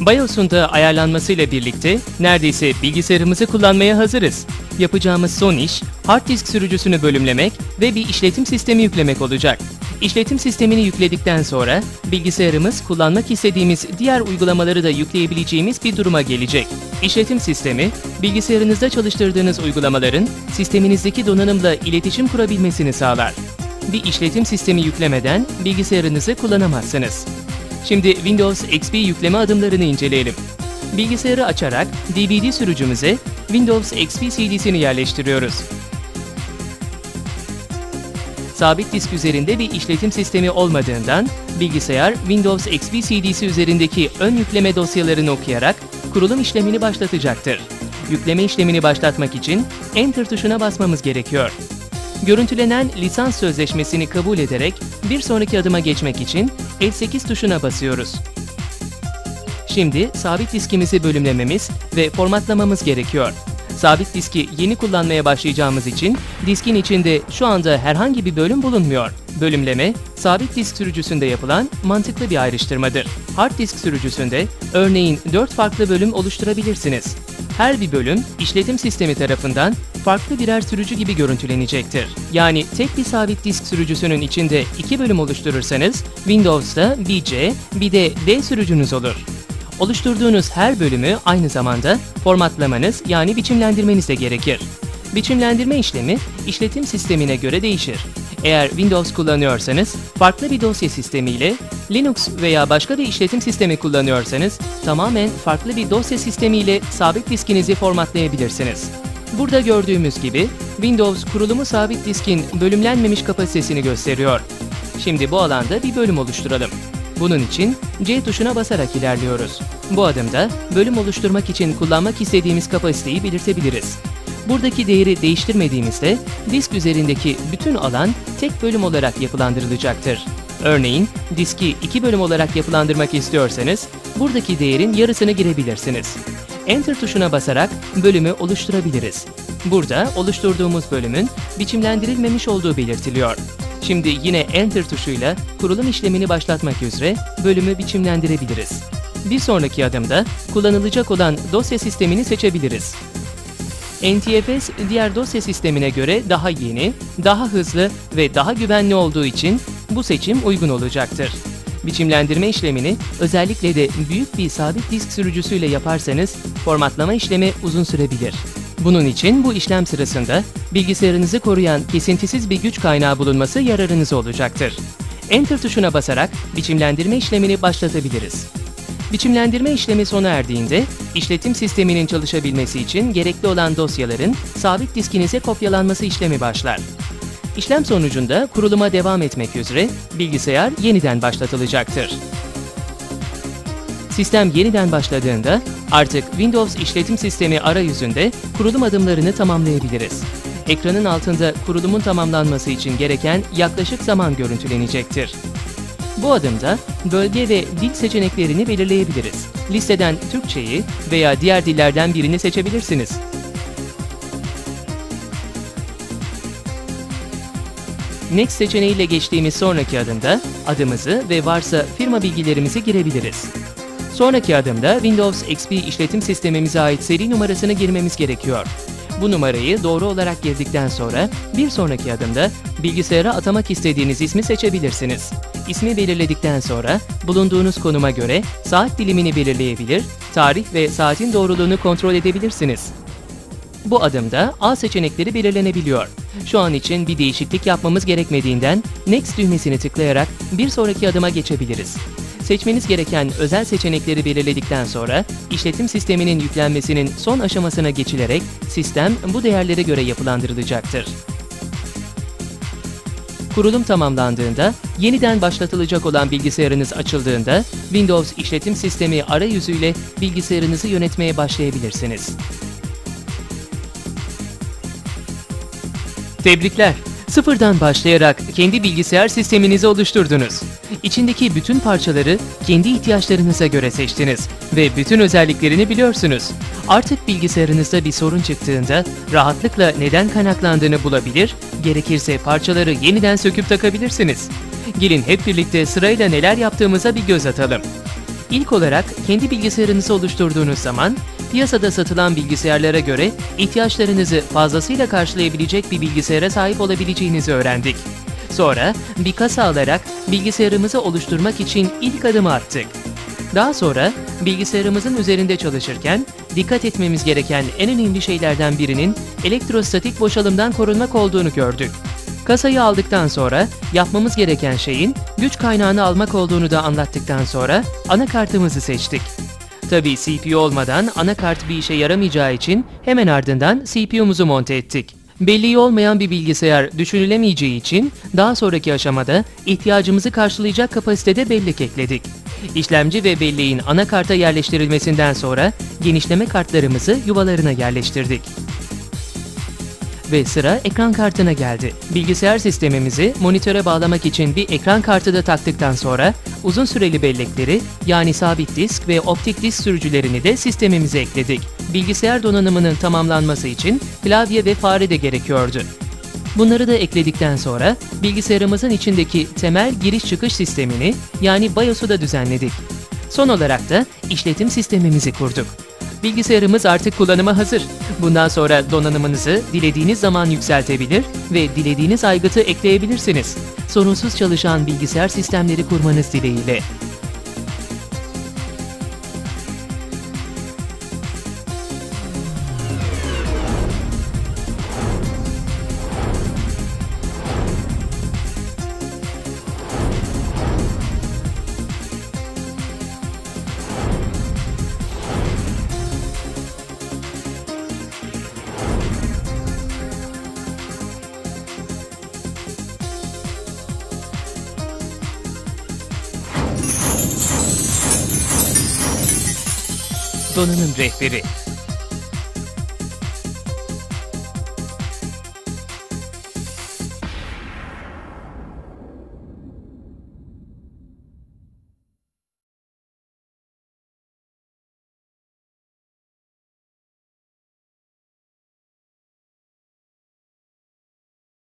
BIOS'un da ayarlanmasıyla birlikte neredeyse bilgisayarımızı kullanmaya hazırız. Yapacağımız son iş, hard disk sürücüsünü bölümlemek ve bir işletim sistemi yüklemek olacak. İşletim sistemini yükledikten sonra bilgisayarımız kullanmak istediğimiz diğer uygulamaları da yükleyebileceğimiz bir duruma gelecek. İşletim sistemi, bilgisayarınızda çalıştırdığınız uygulamaların sisteminizdeki donanımla iletişim kurabilmesini sağlar. Bir işletim sistemi yüklemeden bilgisayarınızı kullanamazsınız. Şimdi Windows XP yükleme adımlarını inceleyelim. Bilgisayarı açarak DVD sürücümüze Windows XP CD'sini yerleştiriyoruz. Sabit disk üzerinde bir işletim sistemi olmadığından bilgisayar Windows XP CD'si üzerindeki ön yükleme dosyalarını okuyarak kurulum işlemini başlatacaktır. Yükleme işlemini başlatmak için Enter tuşuna basmamız gerekiyor. Görüntülenen lisans sözleşmesini kabul ederek bir sonraki adıma geçmek için F8 tuşuna basıyoruz. Şimdi sabit diskimizi bölümlememiz ve formatlamamız gerekiyor. Sabit diski yeni kullanmaya başlayacağımız için diskin içinde şu anda herhangi bir bölüm bulunmuyor. Bölümleme, sabit disk sürücüsünde yapılan mantıklı bir ayrıştırmadır. Hard disk sürücüsünde örneğin 4 farklı bölüm oluşturabilirsiniz. Her bir bölüm işletim sistemi tarafından farklı birer sürücü gibi görüntülenecektir. Yani tek bir sabit disk sürücüsünün içinde iki bölüm oluşturursanız Windows'ta bir C bir de D sürücünüz olur. Oluşturduğunuz her bölümü aynı zamanda formatlamanız yani biçimlendirmeniz de gerekir. Biçimlendirme işlemi işletim sistemine göre değişir. Eğer Windows kullanıyorsanız farklı bir dosya sistemiyle, Linux veya başka bir işletim sistemi kullanıyorsanız tamamen farklı bir dosya sistemiyle sabit diskinizi formatlayabilirsiniz. Burada gördüğümüz gibi Windows kurulumu sabit diskin bölümlenmemiş kapasitesini gösteriyor. Şimdi bu alanda bir bölüm oluşturalım. Bunun için C tuşuna basarak ilerliyoruz. Bu adımda bölüm oluşturmak için kullanmak istediğimiz kapasiteyi belirtebiliriz. Buradaki değeri değiştirmediğimizde disk üzerindeki bütün alan tek bölüm olarak yapılandırılacaktır. Örneğin diski iki bölüm olarak yapılandırmak istiyorsanız buradaki değerin yarısını girebilirsiniz. Enter tuşuna basarak bölümü oluşturabiliriz. Burada oluşturduğumuz bölümün biçimlendirilmemiş olduğu belirtiliyor. Şimdi yine Enter tuşuyla kurulum işlemini başlatmak üzere bölümü biçimlendirebiliriz. Bir sonraki adımda kullanılacak olan dosya sistemini seçebiliriz. NTFS diğer dosya sistemine göre daha yeni, daha hızlı ve daha güvenli olduğu için bu seçim uygun olacaktır. Biçimlendirme işlemini özellikle de büyük bir sabit disk sürücüsüyle yaparsanız formatlama işlemi uzun sürebilir. Bunun için bu işlem sırasında bilgisayarınızı koruyan kesintisiz bir güç kaynağı bulunması yararınıza olacaktır. Enter tuşuna basarak biçimlendirme işlemini başlatabiliriz. Biçimlendirme işlemi sona erdiğinde işletim sisteminin çalışabilmesi için gerekli olan dosyaların sabit diskinize kopyalanması işlemi başlar. İşlem sonucunda kuruluma devam etmek üzere bilgisayar yeniden başlatılacaktır. Sistem yeniden başladığında artık Windows işletim sistemi arayüzünde kurulum adımlarını tamamlayabiliriz. Ekranın altında kurulumun tamamlanması için gereken yaklaşık zaman görüntülenecektir. Bu adımda bölge ve dil seçeneklerini belirleyebiliriz. Listeden Türkçeyi veya diğer dillerden birini seçebilirsiniz. Next seçeneğiyle geçtiğimiz sonraki adımda adımızı ve varsa firma bilgilerimizi girebiliriz. Sonraki adımda Windows XP işletim sistemimize ait seri numarasını girmemiz gerekiyor. Bu numarayı doğru olarak girdikten sonra bir sonraki adımda bilgisayara atamak istediğiniz ismi seçebilirsiniz. İsmi belirledikten sonra bulunduğunuz konuma göre saat dilimini belirleyebilir, tarih ve saatin doğruluğunu kontrol edebilirsiniz. Bu adımda A seçenekleri belirlenebiliyor. Şu an için bir değişiklik yapmamız gerekmediğinden Next düğmesini tıklayarak bir sonraki adıma geçebiliriz. Seçmeniz gereken özel seçenekleri belirledikten sonra işletim sisteminin yüklenmesinin son aşamasına geçilerek sistem bu değerlere göre yapılandırılacaktır. Kurulum tamamlandığında, yeniden başlatılacak olan bilgisayarınız açıldığında Windows işletim sistemi arayüzüyle bilgisayarınızı yönetmeye başlayabilirsiniz. Tebrikler! Sıfırdan başlayarak kendi bilgisayar sisteminizi oluşturdunuz. İçindeki bütün parçaları kendi ihtiyaçlarınıza göre seçtiniz ve bütün özelliklerini biliyorsunuz. Artık bilgisayarınızda bir sorun çıktığında rahatlıkla neden kaynaklandığını bulabilir, gerekirse parçaları yeniden söküp takabilirsiniz. Gelin hep birlikte sırayla neler yaptığımıza bir göz atalım. İlk olarak kendi bilgisayarınızı oluşturduğunuz zaman piyasada satılan bilgisayarlara göre ihtiyaçlarınızı fazlasıyla karşılayabilecek bir bilgisayara sahip olabileceğinizi öğrendik. Sonra bir kasa alarak bilgisayarımızı oluşturmak için ilk adımı attık. Daha sonra bilgisayarımızın üzerinde çalışırken dikkat etmemiz gereken en önemli şeylerden birinin elektrostatik boşalımdan korunmak olduğunu gördük. Kasayı aldıktan sonra yapmamız gereken şeyin güç kaynağını almak olduğunu da anlattıktan sonra anakartımızı seçtik. Tabii CPU olmadan anakart bir işe yaramayacağı için hemen ardından CPU'muzu monte ettik. Belleği olmayan bir bilgisayar düşünülemeyeceği için daha sonraki aşamada ihtiyacımızı karşılayacak kapasitede bellek ekledik. İşlemci ve belleğin anakarta yerleştirilmesinden sonra genişleme kartlarımızı yuvalarına yerleştirdik. Ve sıra ekran kartına geldi. Bilgisayar sistemimizi monitöre bağlamak için bir ekran kartı da taktıktan sonra uzun süreli bellekleri yani sabit disk ve optik disk sürücülerini de sistemimize ekledik. Bilgisayar donanımının tamamlanması için klavye ve fare de gerekiyordu. Bunları da ekledikten sonra bilgisayarımızın içindeki temel giriş çıkış sistemini yani BIOS'u da düzenledik. Son olarak da işletim sistemimizi kurduk. Bilgisayarımız artık kullanıma hazır. Bundan sonra donanımınızı dilediğiniz zaman yükseltebilir ve dilediğiniz aygıtı ekleyebilirsiniz. Sorunsuz çalışan bilgisayar sistemleri kurmanız dileğiyle. Donanım rehberi